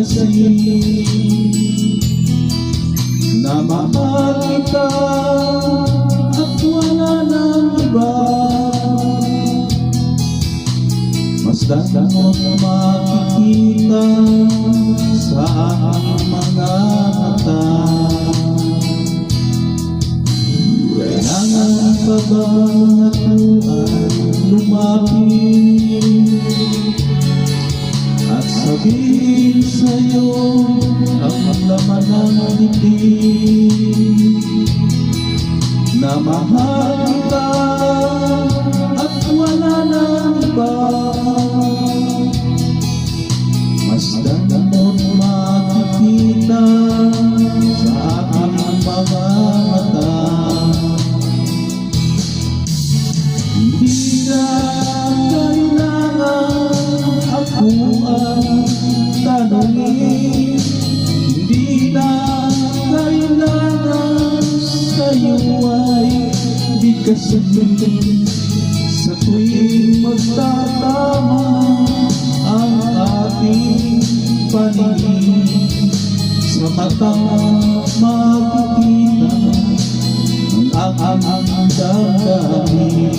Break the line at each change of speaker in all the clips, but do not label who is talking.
bigkasin Na mahal kita at wala nang iba. Mas dapat makikita sa aking mga mata. Kailangan pa ba ay lumapit sabihin sa'yo bigkasin Sa tuwing magtatama ang ating paningin. Sa mata makikita ang aking damdamin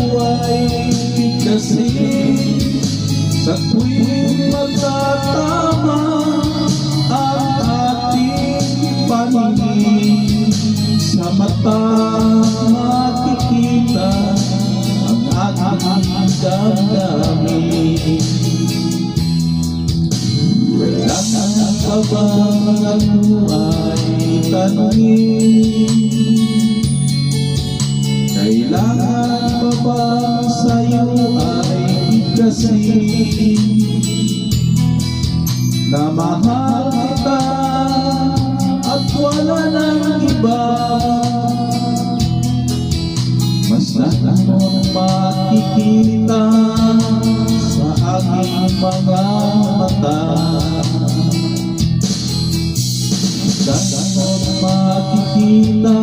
sa'yo ay bigkasin Sa tuwing magtatama ang ating paningin Sa mata makikita ang aking damdamin. Kailangan pa ba ako ay tanongin Ba sa'yo ay bigkasin Na mahal kita at wala nang iba. Mas natanong makikita sa aking mga mata. Dapat makikita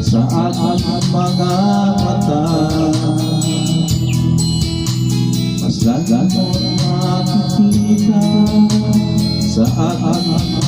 sa aking mga sa aking